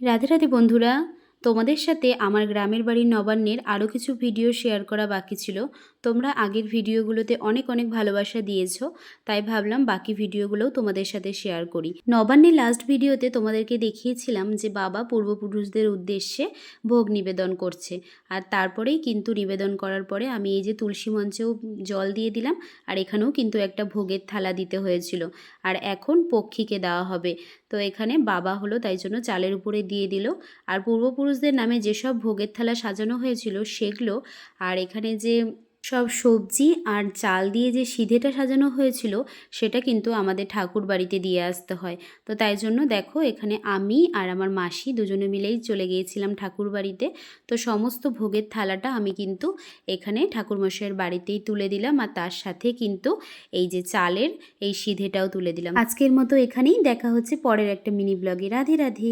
রাধে রাধে বন্ধুরা, তোমাদের সাথে আমার গ্রামের বাড়ির নবান্নের আরও কিছু ভিডিও শেয়ার করা বাকি ছিল। তোমরা আগের ভিডিওগুলোতে অনেক অনেক ভালোবাসা দিয়েছ, তাই ভাবলাম বাকি ভিডিওগুলোও তোমাদের সাথে শেয়ার করি। নবান্নের লাস্ট ভিডিওতে তোমাদেরকে দেখিয়েছিলাম যে বাবা পূর্বপুরুষদের উদ্দেশ্যে ভোগ নিবেদন করছে। আর তারপরেই কিন্তু নিবেদন করার পরে আমি এই যে তুলসী মঞ্চেও জল দিয়ে দিলাম, আর এখানেও কিন্তু একটা ভোগের থালা দিতে হয়েছিল। আর এখন পক্ষীকে দেওয়া হবে। তো এখানে বাবা হলো, তাই জন্য চালের উপরে দিয়ে দিল। আর পূর্বপুরুষদের নামে যেসব ভোগের থালা সাজানো হয়েছিল সেগুলো, আর এখানে যে সব সবজি আর চাল দিয়ে যে সিধেটা সাজানো হয়েছিল, সেটা কিন্তু আমাদের ঠাকুর বাড়িতে দিয়ে আসতে হয়। তো তাই জন্য দেখো, এখানে আমি আর আমার মাসি দুজনে মিলেই চলে গিয়েছিলাম ঠাকুর বাড়িতে তো সমস্ত ভোগের থালাটা আমি কিন্তু এখানে ঠাকুরমশাইয়ের বাড়িতেই তুলে দিলাম আর তার সাথে কিন্তু এই যে চালের এই সিধেটাও তুলে দিলাম। আজকের মতো এখানেই দেখা হচ্ছে, পরের একটা মিনি ব্লগে। রাধে রাধে।